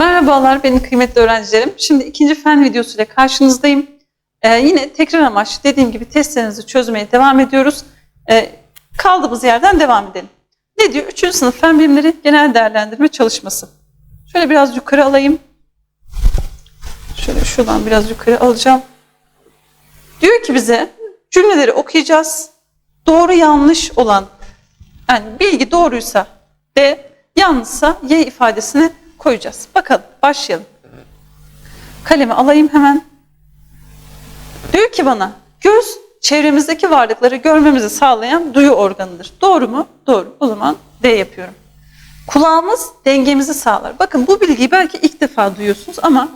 Merhabalar benim kıymetli öğrencilerim. Şimdi ikinci fen videosuyla karşınızdayım. Ee, yine tekrar amaç dediğim gibi testlerinizi çözmeye devam ediyoruz. Ee, kaldığımız yerden devam edelim. Ne diyor? Üçüncü sınıf fen bilimleri genel değerlendirme çalışması. Şöyle biraz yukarı alayım. Şöyle şuradan biraz yukarı alacağım. Diyor ki bize cümleleri okuyacağız. Doğru yanlış olan yani bilgi doğruysa D, yanlışsa Y ifadesini koyacağız. Bakalım başlayalım. Kalemi alayım hemen. Diyor ki bana göz çevremizdeki varlıkları görmemizi sağlayan duyu organıdır. Doğru mu? Doğru. O zaman D yapıyorum. Kulağımız dengemizi sağlar. Bakın bu bilgiyi belki ilk defa duyuyorsunuz ama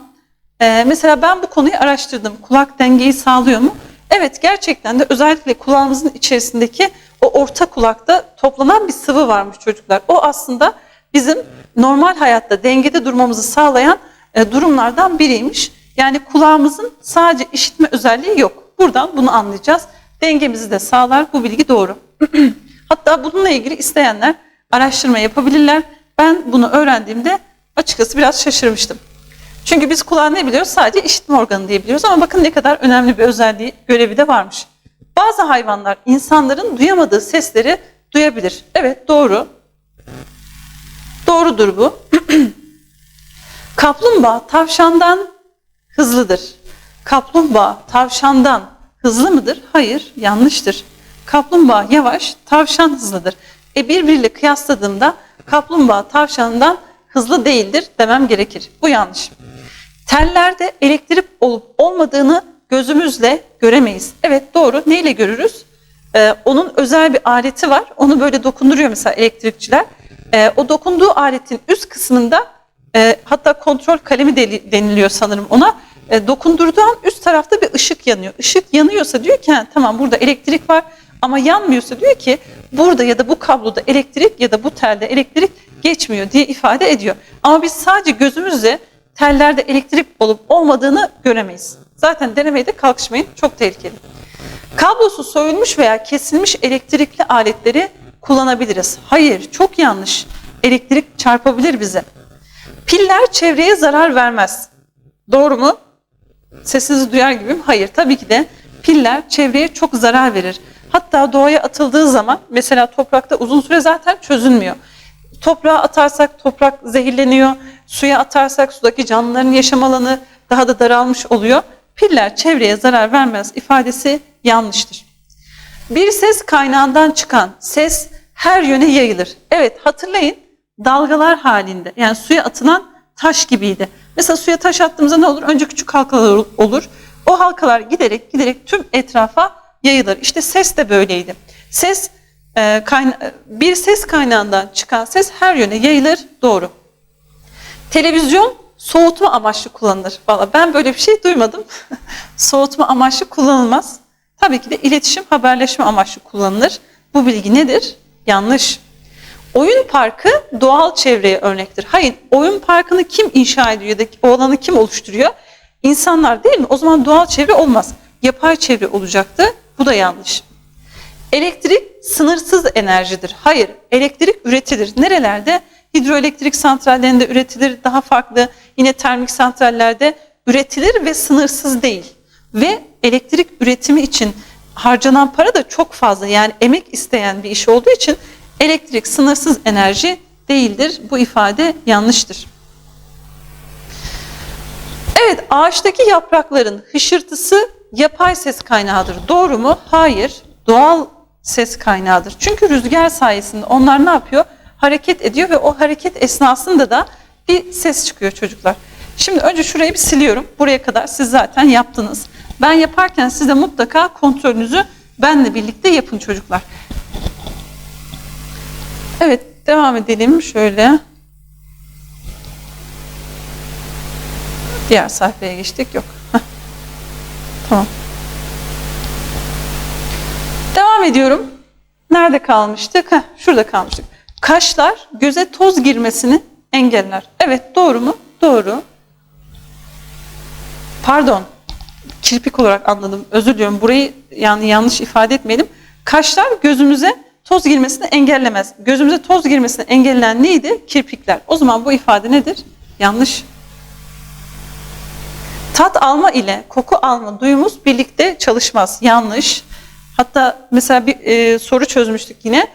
e, mesela ben bu konuyu araştırdım. Kulak dengeyi sağlıyor mu? Evet gerçekten de özellikle kulağımızın içerisindeki o orta kulakta toplanan bir sıvı varmış çocuklar. O aslında bizim normal hayatta dengede durmamızı sağlayan e, durumlardan biriymiş. Yani kulağımızın sadece işitme özelliği yok. Buradan bunu anlayacağız. Dengemizi de sağlar. Bu bilgi doğru. Hatta bununla ilgili isteyenler araştırma yapabilirler. Ben bunu öğrendiğimde açıkçası biraz şaşırmıştım. Çünkü biz kulağı ne biliyoruz? Sadece işitme organı diye biliyoruz ama bakın ne kadar önemli bir özelliği, görevi de varmış. Bazı hayvanlar insanların duyamadığı sesleri duyabilir. Evet doğru. Doğrudur bu. Kaplumbağa tavşandan hızlıdır. Kaplumbağa tavşandan hızlı mıdır? Hayır, yanlıştır. Kaplumbağa yavaş, tavşan hızlıdır. E birbiriyle kıyasladığımda kaplumbağa tavşandan hızlı değildir demem gerekir. Bu yanlış. Tellerde elektrik olup olmadığını gözümüzle göremeyiz. Evet doğru. Neyle görürüz? Ee, onun özel bir aleti var. Onu böyle dokunduruyor mesela elektrikçiler. Ee, o dokunduğu aletin üst kısmında e, hatta kontrol kalemi deniliyor sanırım ona. E, dokundurduğu an üst tarafta bir ışık yanıyor. Işık yanıyorsa diyor ki "Ha, tamam burada elektrik var ama yanmıyorsa diyor ki burada ya da bu kabloda elektrik ya da bu telde elektrik geçmiyor diye ifade ediyor. Ama biz sadece gözümüzle tellerde elektrik olup olmadığını göremeyiz. Zaten denemeye de kalkışmayın çok tehlikeli. Kablosu soyulmuş veya kesilmiş elektrikli aletleri kullanabiliriz. Hayır, çok yanlış. Elektrik çarpabilir bize. Piller çevreye zarar vermez. Doğru mu? Sesinizi duyar gibiyim. Hayır, tabii ki de piller çevreye çok zarar verir. Hatta doğaya atıldığı zaman mesela toprakta uzun süre zaten çözülmüyor. Toprağa atarsak toprak zehirleniyor. Suya atarsak sudaki canlıların yaşam alanı daha da daralmış oluyor. Piller çevreye zarar vermez ifadesi yanlıştır. Bir ses kaynağından çıkan ses her yöne yayılır. Evet hatırlayın dalgalar halinde yani suya atılan taş gibiydi. Mesela suya taş attığımızda ne olur? Önce küçük halkalar olur. O halkalar giderek giderek tüm etrafa yayılır. İşte ses de böyleydi. Ses e, bir ses kaynağından çıkan ses her yöne yayılır. Doğru. Televizyon soğutma amaçlı kullanılır. Valla ben böyle bir şey duymadım. soğutma amaçlı kullanılmaz. Tabii ki de iletişim, haberleşme amaçlı kullanılır. Bu bilgi nedir? Yanlış. Oyun parkı doğal çevreye örnektir. Hayır, oyun parkını kim inşa ediyor ya da o alanı kim oluşturuyor? İnsanlar değil mi? O zaman doğal çevre olmaz. Yapay çevre olacaktı. Bu da yanlış. Elektrik sınırsız enerjidir. Hayır, elektrik üretilir. Nerelerde? Hidroelektrik santrallerinde üretilir, daha farklı yine termik santrallerde üretilir ve sınırsız değil. Ve elektrik üretimi için harcanan para da çok fazla yani emek isteyen bir iş olduğu için elektrik sınırsız enerji değildir. Bu ifade yanlıştır. Evet, ağaçtaki yaprakların hışırtısı yapay ses kaynağıdır. Doğru mu? Hayır. Doğal ses kaynağıdır. Çünkü rüzgar sayesinde onlar ne yapıyor? Hareket ediyor ve o hareket esnasında da bir ses çıkıyor çocuklar. Şimdi önce şurayı bir siliyorum. Buraya kadar siz zaten yaptınız. Ben yaparken siz de mutlaka kontrolünüzü benle birlikte yapın çocuklar. Evet, devam edelim şöyle. Diğer sayfaya geçtik. Yok. Tamam. Devam ediyorum. Nerede kalmıştık? Heh, şurada kalmıştık. Kaşlar göze toz girmesini engeller. Evet doğru mu? Doğru. Pardon. Kirpik olarak anladım. Özür diliyorum. Burayı yani yanlış ifade etmeyelim. Kaşlar gözümüze toz girmesini engellemez. Gözümüze toz girmesini engelleyen neydi? Kirpikler. O zaman bu ifade nedir? Yanlış. Tat alma ile koku alma duyumuz birlikte çalışmaz. Yanlış. Hatta mesela bir e, soru çözmüştük yine.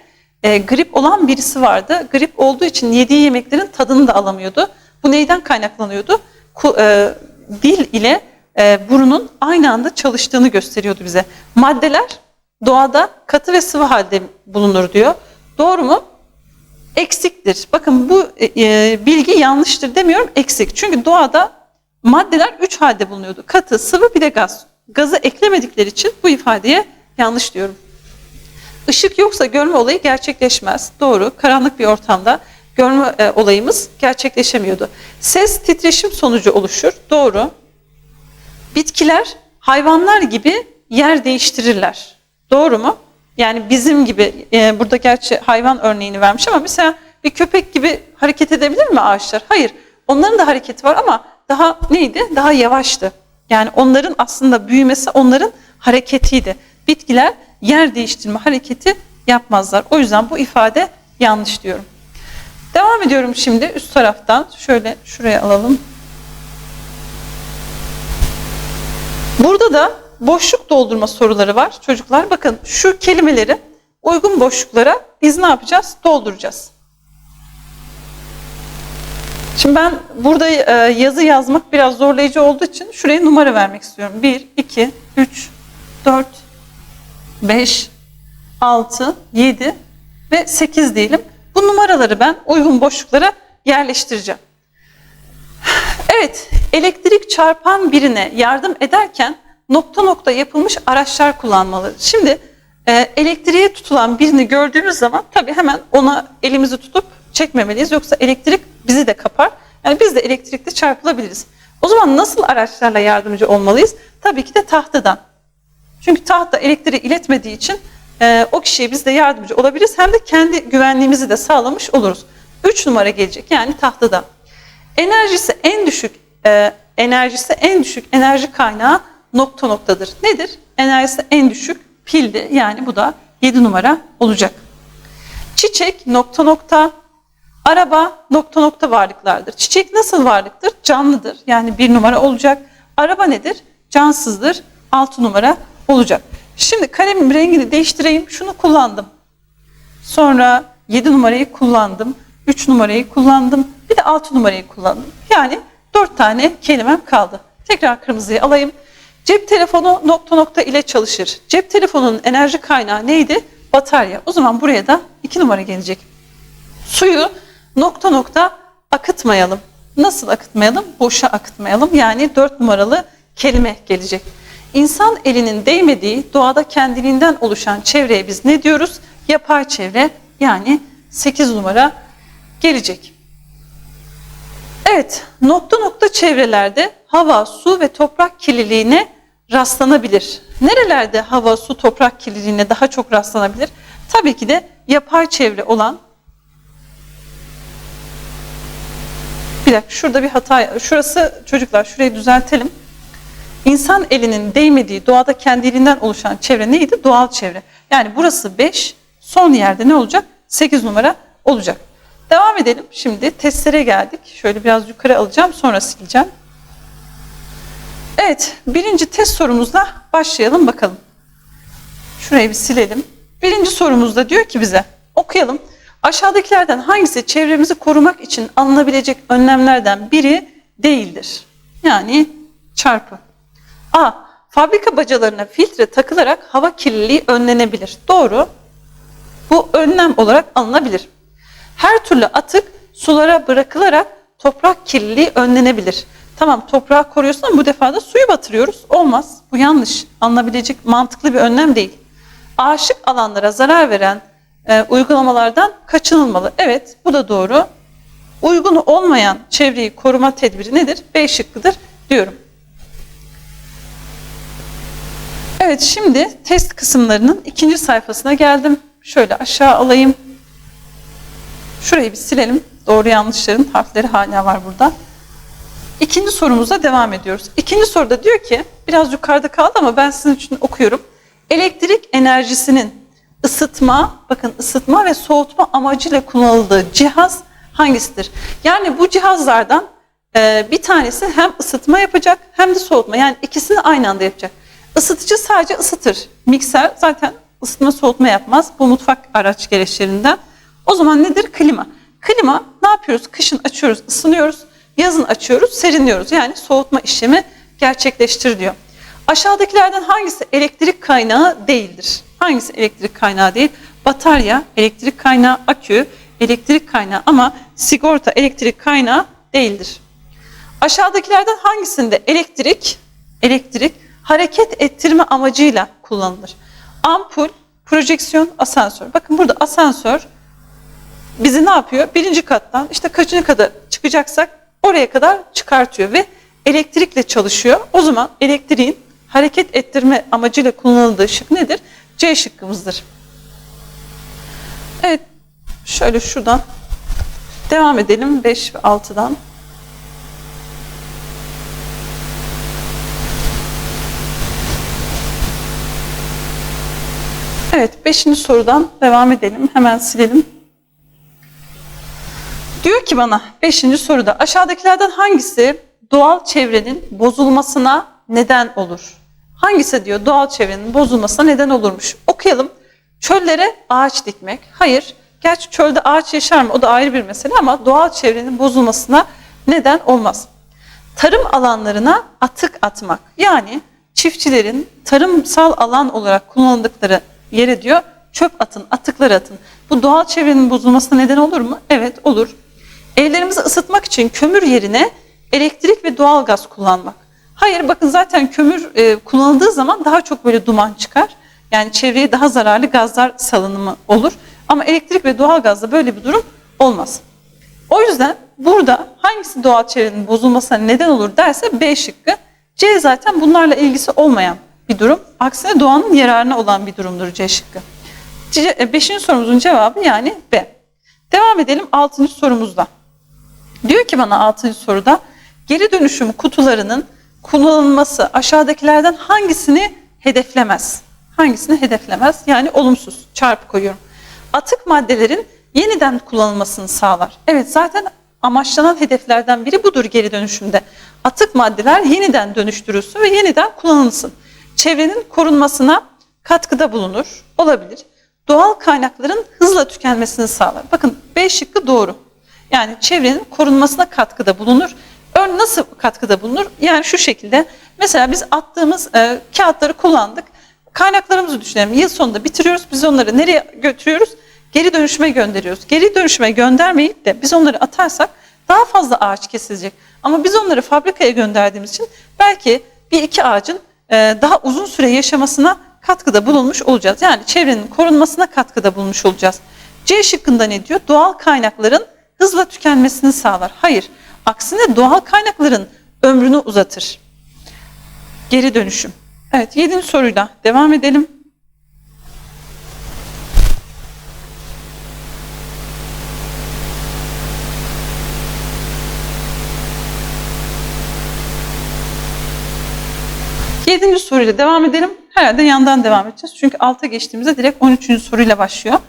E, grip olan birisi vardı. Grip olduğu için yediği yemeklerin tadını da alamıyordu. Bu neyden kaynaklanıyordu? Ku, e, dil ile e, burunun aynı anda çalıştığını gösteriyordu bize. Maddeler doğada katı ve sıvı halde bulunur diyor. Doğru mu? Eksiktir. Bakın bu e, e, bilgi yanlıştır demiyorum eksik. Çünkü doğada maddeler üç halde bulunuyordu. Katı, sıvı bir de gaz. Gazı eklemedikleri için bu ifadeye yanlış diyorum. Işık yoksa görme olayı gerçekleşmez. Doğru. Karanlık bir ortamda görme e, olayımız gerçekleşemiyordu. Ses titreşim sonucu oluşur. Doğru. Bitkiler hayvanlar gibi yer değiştirirler. Doğru mu? Yani bizim gibi e, burada gerçi hayvan örneğini vermiş ama mesela bir köpek gibi hareket edebilir mi ağaçlar? Hayır. Onların da hareketi var ama daha neydi? Daha yavaştı. Yani onların aslında büyümesi onların hareketiydi. Bitkiler yer değiştirme hareketi yapmazlar. O yüzden bu ifade yanlış diyorum. Devam ediyorum şimdi üst taraftan. Şöyle şuraya alalım. Burada da boşluk doldurma soruları var çocuklar. Bakın şu kelimeleri uygun boşluklara biz ne yapacağız? Dolduracağız. Şimdi ben burada e, yazı yazmak biraz zorlayıcı olduğu için şuraya numara vermek istiyorum. 1, 2, 3, 4, 5, 6, 7 ve 8 diyelim. Bu numaraları ben uygun boşluklara yerleştireceğim. Evet, elektrik çarpan birine yardım ederken nokta nokta yapılmış araçlar kullanmalı. Şimdi e, elektriğe tutulan birini gördüğümüz zaman tabii hemen ona elimizi tutup çekmemeliyiz. Yoksa elektrik bizi de kapar. Yani biz de elektrikle çarpılabiliriz. O zaman nasıl araçlarla yardımcı olmalıyız? Tabii ki de tahtadan. Çünkü tahta elektriği iletmediği için e, o kişiye biz de yardımcı olabiliriz. Hem de kendi güvenliğimizi de sağlamış oluruz. 3 numara gelecek yani tahtadan. Enerjisi en düşük e, enerjisi en düşük enerji kaynağı nokta noktadır. Nedir? Enerjisi en düşük pildi. Yani bu da 7 numara olacak. Çiçek nokta nokta Araba nokta nokta varlıklardır. Çiçek nasıl varlıktır? Canlıdır. Yani bir numara olacak. Araba nedir? Cansızdır. Altı numara olacak. Şimdi kalemin rengini değiştireyim. Şunu kullandım. Sonra 7 numarayı kullandım. 3 numarayı kullandım. Bir de 6 numarayı kullandım. Yani 4 tane kelimem kaldı. Tekrar kırmızıyı alayım. Cep telefonu nokta nokta ile çalışır. Cep telefonunun enerji kaynağı neydi? Batarya. O zaman buraya da 2 numara gelecek. Suyu nokta nokta akıtmayalım. Nasıl akıtmayalım? Boşa akıtmayalım. Yani 4 numaralı kelime gelecek. İnsan elinin değmediği doğada kendiliğinden oluşan çevreye biz ne diyoruz? Yapay çevre yani 8 numara gelecek. Evet, nokta nokta çevrelerde hava, su ve toprak kirliliğine rastlanabilir. Nerelerde hava, su, toprak kirliliğine daha çok rastlanabilir? Tabii ki de yapay çevre olan Bir dakika şurada bir hata, şurası çocuklar şurayı düzeltelim. İnsan elinin değmediği doğada kendiliğinden oluşan çevre neydi? Doğal çevre. Yani burası 5, son yerde ne olacak? 8 numara olacak. Devam edelim. Şimdi testlere geldik. Şöyle biraz yukarı alacağım sonra sileceğim. Evet birinci test sorumuzla başlayalım bakalım. Şurayı bir silelim. Birinci sorumuzda diyor ki bize okuyalım. Aşağıdakilerden hangisi çevremizi korumak için alınabilecek önlemlerden biri değildir? Yani çarpı. A. Fabrika bacalarına filtre takılarak hava kirliliği önlenebilir. Doğru. Bu önlem olarak alınabilir. Her türlü atık sulara bırakılarak toprak kirliliği önlenebilir. Tamam toprağı koruyorsun ama bu defa da suyu batırıyoruz. Olmaz. Bu yanlış. Alınabilecek mantıklı bir önlem değil. Aşık alanlara zarar veren e, uygulamalardan kaçınılmalı. Evet bu da doğru. Uygun olmayan çevreyi koruma tedbiri nedir? B şıkkıdır diyorum. Evet şimdi test kısımlarının ikinci sayfasına geldim. Şöyle aşağı alayım. Şurayı bir silelim. Doğru yanlışların harfleri hala var burada. İkinci sorumuza devam ediyoruz. İkinci soruda diyor ki, biraz yukarıda kaldı ama ben sizin için okuyorum. Elektrik enerjisinin ısıtma, bakın ısıtma ve soğutma amacıyla kullanıldığı cihaz hangisidir? Yani bu cihazlardan Ee, bir tanesi hem ısıtma yapacak hem de soğutma. Yani ikisini aynı anda yapacak. Isıtıcı sadece ısıtır. Mikser zaten ısıtma soğutma yapmaz. Bu mutfak araç gereçlerinden. O zaman nedir? Klima. Klima ne yapıyoruz? Kışın açıyoruz, ısınıyoruz. Yazın açıyoruz, serinliyoruz. Yani soğutma işlemi gerçekleştir diyor. Aşağıdakilerden hangisi elektrik kaynağı değildir? Hangisi elektrik kaynağı değil? Batarya, elektrik kaynağı, akü, elektrik kaynağı ama sigorta elektrik kaynağı değildir. Aşağıdakilerden hangisinde elektrik, elektrik hareket ettirme amacıyla kullanılır? Ampul, projeksiyon, asansör. Bakın burada asansör bizi ne yapıyor? Birinci kattan işte kaçıncı kata çıkacaksak oraya kadar çıkartıyor ve elektrikle çalışıyor. O zaman elektriğin hareket ettirme amacıyla kullanıldığı şık nedir? C şıkkımızdır. Evet, şöyle şuradan devam edelim 5 ve 6'dan. Evet, 5. sorudan devam edelim. Hemen silelim. Ki bana 5. soruda aşağıdakilerden hangisi doğal çevrenin bozulmasına neden olur? Hangisi diyor doğal çevrenin bozulmasına neden olurmuş? Okuyalım. Çöllere ağaç dikmek. Hayır. Gerçi çölde ağaç yaşar mı? O da ayrı bir mesele ama doğal çevrenin bozulmasına neden olmaz. Tarım alanlarına atık atmak. Yani çiftçilerin tarımsal alan olarak kullanıldıkları yere diyor çöp atın, atıklar atın. Bu doğal çevrenin bozulmasına neden olur mu? Evet olur. Evlerimizi ısıtmak için kömür yerine elektrik ve doğal gaz kullanmak. Hayır bakın zaten kömür e, kullanıldığı zaman daha çok böyle duman çıkar. Yani çevreye daha zararlı gazlar salınımı olur. Ama elektrik ve doğal gazda böyle bir durum olmaz. O yüzden burada hangisi doğal çevrenin bozulmasına neden olur derse B şıkkı. C zaten bunlarla ilgisi olmayan bir durum. Aksine doğanın yararına olan bir durumdur C şıkkı. E, Beşinci sorumuzun cevabı yani B. Devam edelim altıncı sorumuzda. Diyor ki bana altıncı soruda geri dönüşüm kutularının kullanılması aşağıdakilerden hangisini hedeflemez? Hangisini hedeflemez? Yani olumsuz çarpı koyuyorum. Atık maddelerin yeniden kullanılmasını sağlar. Evet zaten amaçlanan hedeflerden biri budur geri dönüşümde. Atık maddeler yeniden dönüştürülsün ve yeniden kullanılsın. Çevrenin korunmasına katkıda bulunur. Olabilir. Doğal kaynakların hızla tükenmesini sağlar. Bakın B şıkkı doğru. Yani çevrenin korunmasına katkıda bulunur. Ön nasıl katkıda bulunur? Yani şu şekilde. Mesela biz attığımız e, kağıtları kullandık. Kaynaklarımızı düşünelim. Yıl sonunda bitiriyoruz. Biz onları nereye götürüyoruz? Geri dönüşüme gönderiyoruz. Geri dönüşüme göndermeyip de biz onları atarsak daha fazla ağaç kesilecek. Ama biz onları fabrikaya gönderdiğimiz için belki bir iki ağacın e, daha uzun süre yaşamasına katkıda bulunmuş olacağız. Yani çevrenin korunmasına katkıda bulunmuş olacağız. C şıkkında ne diyor? Doğal kaynakların hızla tükenmesini sağlar. Hayır. Aksine doğal kaynakların ömrünü uzatır. Geri dönüşüm. Evet, yedinci soruyla devam edelim. Yedinci soruyla devam edelim. Herhalde yandan devam edeceğiz. Çünkü alta geçtiğimizde direkt 13. soruyla başlıyor.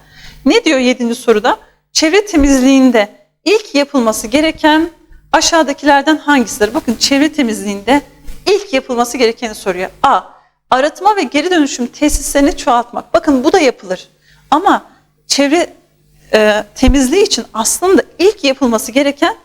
Ne diyor yedinci soruda? Çevre temizliğinde ilk yapılması gereken aşağıdakilerden hangisidir? Bakın çevre temizliğinde ilk yapılması gerekeni soruyor. A. Arıtma ve geri dönüşüm tesislerini çoğaltmak. Bakın bu da yapılır. Ama çevre e, temizliği için aslında ilk yapılması gereken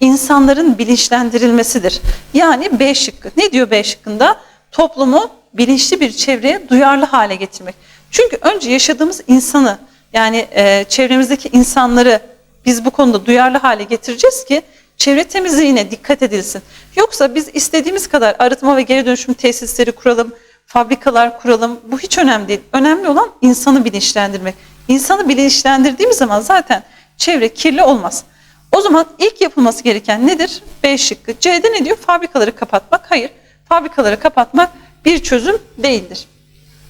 insanların bilinçlendirilmesidir. Yani B şıkkı. Ne diyor B şıkkında? Toplumu bilinçli bir çevreye duyarlı hale getirmek. Çünkü önce yaşadığımız insanı yani e, çevremizdeki insanları biz bu konuda duyarlı hale getireceğiz ki çevre temizliğine dikkat edilsin. Yoksa biz istediğimiz kadar arıtma ve geri dönüşüm tesisleri kuralım, fabrikalar kuralım. Bu hiç önemli değil. Önemli olan insanı bilinçlendirmek. İnsanı bilinçlendirdiğimiz zaman zaten çevre kirli olmaz. O zaman ilk yapılması gereken nedir? B şıkkı. C'de ne diyor? Fabrikaları kapatmak. Hayır. Fabrikaları kapatmak bir çözüm değildir.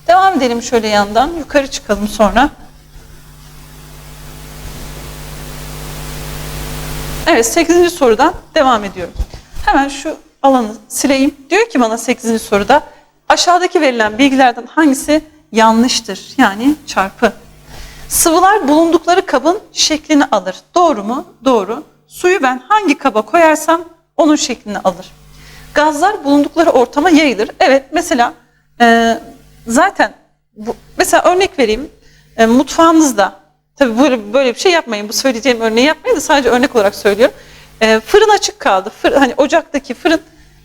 Devam edelim şöyle yandan. Yukarı çıkalım sonra. Evet 8. sorudan devam ediyorum. Hemen şu alanı sileyim. Diyor ki bana 8. soruda aşağıdaki verilen bilgilerden hangisi yanlıştır? Yani çarpı. Sıvılar bulundukları kabın şeklini alır. Doğru mu? Doğru. Suyu ben hangi kaba koyarsam onun şeklini alır. Gazlar bulundukları ortama yayılır. Evet mesela e, zaten bu, mesela örnek vereyim e, mutfağınızda tabii böyle, böyle bir şey yapmayın bu söyleyeceğim örneği yapmayın da sadece örnek olarak söylüyorum. E, fırın açık kaldı. Fır, hani ocaktaki fırın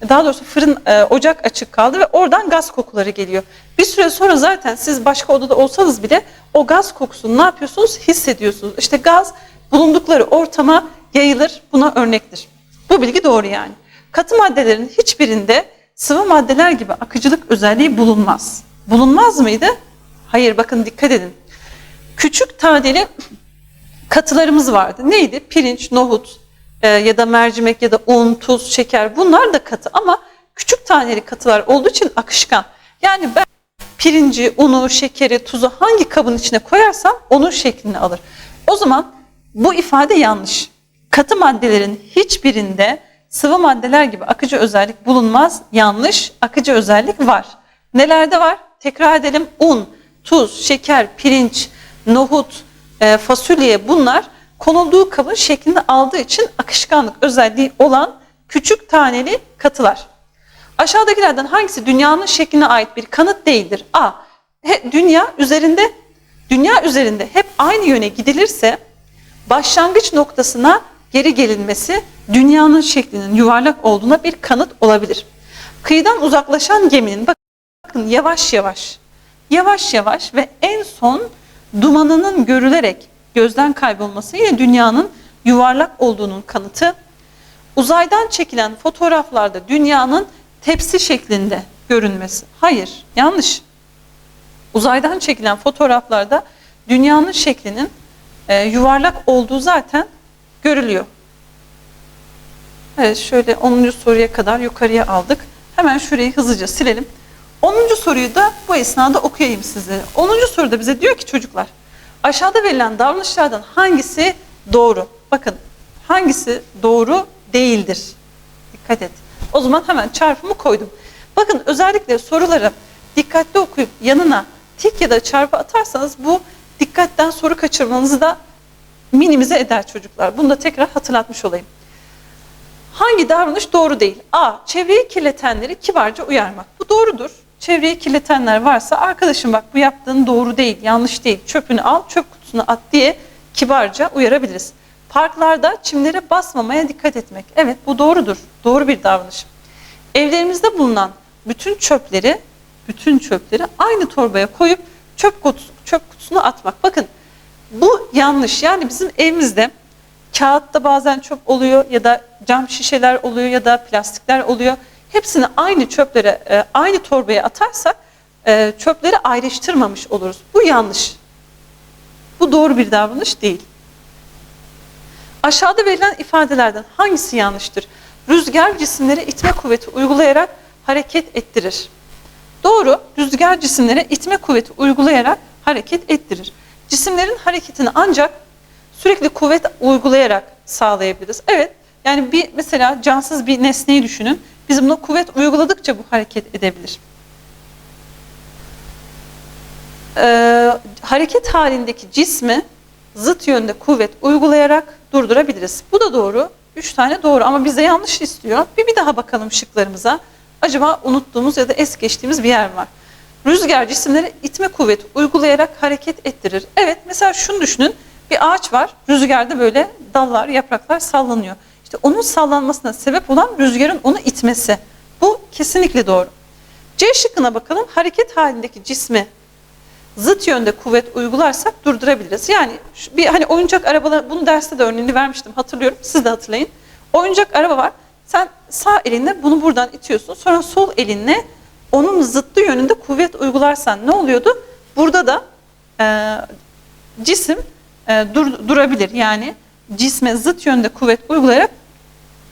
daha doğrusu fırın e, ocak açık kaldı ve oradan gaz kokuları geliyor. Bir süre sonra zaten siz başka odada olsanız bile o gaz kokusunu ne yapıyorsunuz? Hissediyorsunuz. İşte gaz bulundukları ortama yayılır. Buna örnektir. Bu bilgi doğru yani. Katı maddelerin hiçbirinde sıvı maddeler gibi akıcılık özelliği bulunmaz. Bulunmaz mıydı? Hayır bakın dikkat edin. Küçük taneli katılarımız vardı. Neydi? Pirinç, nohut e, ya da mercimek ya da un, tuz, şeker bunlar da katı ama küçük taneli katılar olduğu için akışkan. Yani ben pirinci, unu, şekeri, tuzu hangi kabın içine koyarsam onun şeklini alır. O zaman bu ifade yanlış. Katı maddelerin hiçbirinde sıvı maddeler gibi akıcı özellik bulunmaz. Yanlış. Akıcı özellik var. Nelerde var? Tekrar edelim. Un, tuz, şeker, pirinç, nohut, e, fasulye bunlar konulduğu kabın şeklini aldığı için akışkanlık özelliği olan küçük taneli katılar. Aşağıdakilerden hangisi dünyanın şekline ait bir kanıt değildir? A. He, dünya üzerinde dünya üzerinde hep aynı yöne gidilirse başlangıç noktasına geri gelinmesi dünyanın şeklinin yuvarlak olduğuna bir kanıt olabilir. Kıyıdan uzaklaşan geminin bakın yavaş yavaş yavaş yavaş ve en son dumanının görülerek gözden kaybolması yine dünyanın yuvarlak olduğunun kanıtı. Uzaydan çekilen fotoğraflarda dünyanın tepsi şeklinde görünmesi. Hayır, yanlış. Uzaydan çekilen fotoğraflarda dünyanın şeklinin e, yuvarlak olduğu zaten görülüyor. Evet şöyle 10. soruya kadar yukarıya aldık. Hemen şurayı hızlıca silelim. 10. soruyu da bu esnada okuyayım size. 10. soruda bize diyor ki çocuklar aşağıda verilen davranışlardan hangisi doğru? Bakın hangisi doğru değildir? Dikkat et. O zaman hemen çarpımı koydum. Bakın özellikle soruları dikkatli okuyup yanına tik ya da çarpı atarsanız bu dikkatten soru kaçırmanızı da minimize eder çocuklar. Bunu da tekrar hatırlatmış olayım. Hangi davranış doğru değil? A. Çevreyi kirletenleri kibarca uyarmak. Bu doğrudur. Çevreyi kirletenler varsa arkadaşım bak bu yaptığın doğru değil, yanlış değil. Çöpünü al, çöp kutusuna at diye kibarca uyarabiliriz. Parklarda çimlere basmamaya dikkat etmek. Evet bu doğrudur. Doğru bir davranış. Evlerimizde bulunan bütün çöpleri, bütün çöpleri aynı torbaya koyup çöp kutusu, çöp kutusuna atmak. Bakın bu yanlış. Yani bizim evimizde kağıtta bazen çöp oluyor ya da cam şişeler oluyor ya da plastikler oluyor. Hepsini aynı çöplere, e, aynı torbaya atarsak e, çöpleri ayrıştırmamış oluruz. Bu yanlış. Bu doğru bir davranış değil. Aşağıda verilen ifadelerden hangisi yanlıştır? Rüzgar cisimlere itme kuvveti uygulayarak hareket ettirir. Doğru, rüzgar cisimlere itme kuvveti uygulayarak hareket ettirir. Cisimlerin hareketini ancak sürekli kuvvet uygulayarak sağlayabiliriz. Evet, yani bir mesela cansız bir nesneyi düşünün. Biz buna kuvvet uyguladıkça bu hareket edebilir. Ee, hareket halindeki cismi zıt yönde kuvvet uygulayarak durdurabiliriz. Bu da doğru. Üç tane doğru ama bize yanlış istiyor. Bir, bir daha bakalım şıklarımıza. Acaba unuttuğumuz ya da es geçtiğimiz bir yer var. Rüzgar cisimleri itme kuvveti uygulayarak hareket ettirir. Evet mesela şunu düşünün. Bir ağaç var. Rüzgarda böyle dallar, yapraklar sallanıyor. İşte onun sallanmasına sebep olan rüzgarın onu itmesi. Bu kesinlikle doğru. C şıkkına bakalım. Hareket halindeki cismi zıt yönde kuvvet uygularsak durdurabiliriz. Yani bir hani oyuncak arabalar bunu derste de örneğini vermiştim hatırlıyorum. Siz de hatırlayın. Oyuncak araba var. Sen sağ elinle bunu buradan itiyorsun. Sonra sol elinle onun zıttı yönünde kuvvet uygularsan ne oluyordu? Burada da e, cisim e, dur, durabilir. Yani cisme zıt yönde kuvvet uygulayarak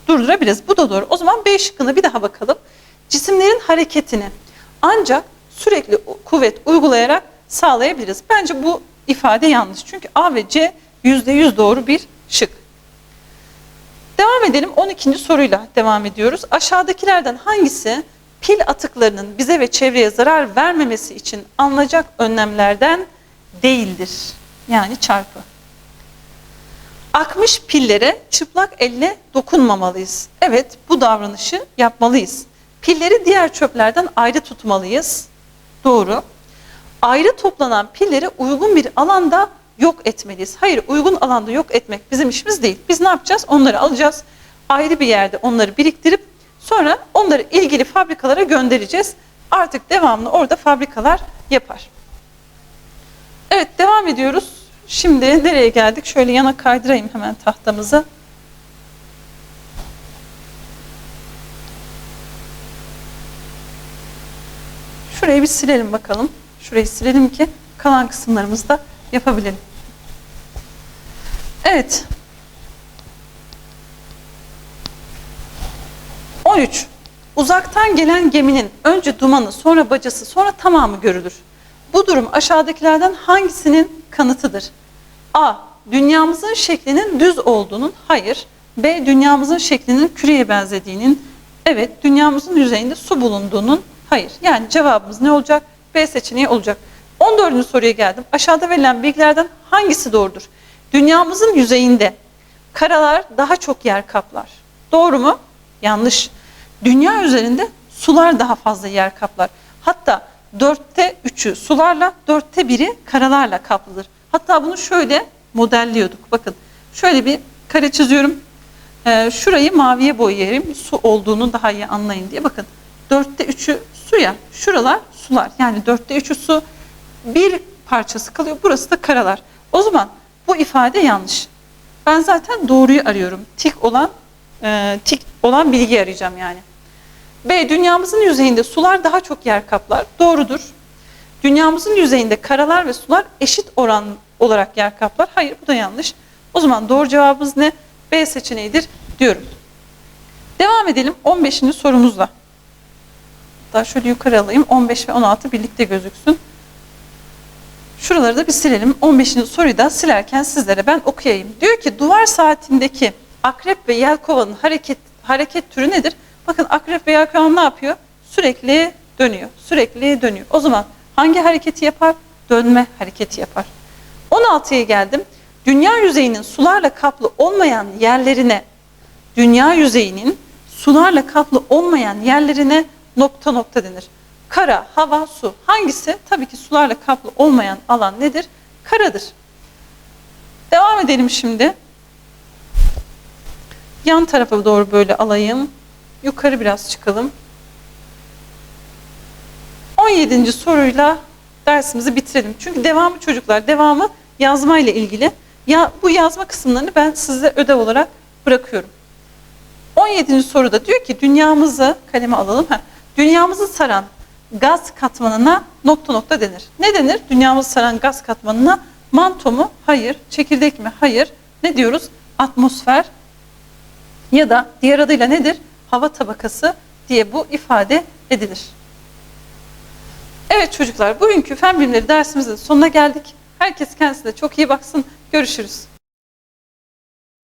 durdurabiliriz. Bu da doğru. O zaman B şıkkına bir daha bakalım. Cisimlerin hareketini ancak sürekli kuvvet uygulayarak sağlayabiliriz. Bence bu ifade yanlış. Çünkü A ve C %100 doğru bir şık. Devam edelim. 12. soruyla devam ediyoruz. Aşağıdakilerden hangisi pil atıklarının bize ve çevreye zarar vermemesi için alınacak önlemlerden değildir? Yani çarpı. Akmış pillere çıplak elle dokunmamalıyız. Evet, bu davranışı yapmalıyız. Pilleri diğer çöplerden ayrı tutmalıyız. Doğru. Ayrı toplanan pilleri uygun bir alanda yok etmeliyiz. Hayır, uygun alanda yok etmek bizim işimiz değil. Biz ne yapacağız? Onları alacağız. Ayrı bir yerde onları biriktirip sonra onları ilgili fabrikalara göndereceğiz. Artık devamlı orada fabrikalar yapar. Evet, devam ediyoruz. Şimdi nereye geldik? Şöyle yana kaydırayım hemen tahtamızı. Şurayı bir silelim bakalım. Şurayı silelim ki kalan kısımlarımızı da yapabilelim. Evet. 13. Uzaktan gelen geminin önce dumanı, sonra bacası, sonra tamamı görülür. Bu durum aşağıdakilerden hangisinin kanıtıdır? A. Dünyamızın şeklinin düz olduğunun, hayır. B. Dünyamızın şeklinin küreye benzediğinin, evet. Dünyamızın yüzeyinde su bulunduğunun, hayır. Yani cevabımız ne olacak? B seçeneği olacak. 14. soruya geldim. Aşağıda verilen bilgilerden hangisi doğrudur? Dünyamızın yüzeyinde karalar daha çok yer kaplar. Doğru mu? Yanlış. Dünya üzerinde sular daha fazla yer kaplar. Hatta dörtte üçü sularla, dörtte biri karalarla kaplıdır. Hatta bunu şöyle modelliyorduk. Bakın şöyle bir kare çiziyorum. Ee, şurayı maviye boyayayım su olduğunu daha iyi anlayın diye. Bakın dörtte üçü suya, şuralar sular. Yani dörtte üçü su, bir parçası kalıyor. Burası da karalar. O zaman bu ifade yanlış. Ben zaten doğruyu arıyorum. Tik olan e, tik olan bilgi arayacağım yani. B. Dünyamızın yüzeyinde sular daha çok yer kaplar. Doğrudur. Dünyamızın yüzeyinde karalar ve sular eşit oran olarak yer kaplar. Hayır bu da yanlış. O zaman doğru cevabımız ne? B seçeneğidir diyorum. Devam edelim 15. sorumuzla. Daha şöyle yukarı alayım. 15 ve 16 birlikte gözüksün. Şuraları da bir silelim. 15. soruyu da silerken sizlere ben okuyayım. Diyor ki duvar saatindeki akrep ve yelkovanın hareket hareket türü nedir? Bakın akrep ve yelkovan ne yapıyor? Sürekli dönüyor. Sürekli dönüyor. O zaman hangi hareketi yapar? Dönme hareketi yapar. 16'ya geldim. Dünya yüzeyinin sularla kaplı olmayan yerlerine dünya yüzeyinin sularla kaplı olmayan yerlerine nokta nokta denir. Kara, hava, su. Hangisi? Tabii ki sularla kaplı olmayan alan nedir? Karadır. Devam edelim şimdi. Yan tarafa doğru böyle alayım. Yukarı biraz çıkalım. 17. soruyla dersimizi bitirelim. Çünkü devamı çocuklar, devamı yazma ile ilgili. Ya bu yazma kısımlarını ben size ödev olarak bırakıyorum. 17. soruda diyor ki dünyamızı kaleme alalım. Ha, dünyamızı saran gaz katmanına nokta nokta denir. Ne denir? Dünyamızı saran gaz katmanına manto mu? Hayır. Çekirdek mi? Hayır. Ne diyoruz? Atmosfer ya da diğer adıyla nedir? Hava tabakası diye bu ifade edilir. Evet çocuklar bugünkü fen bilimleri dersimizin sonuna geldik. Herkes kendisine çok iyi baksın. Görüşürüz.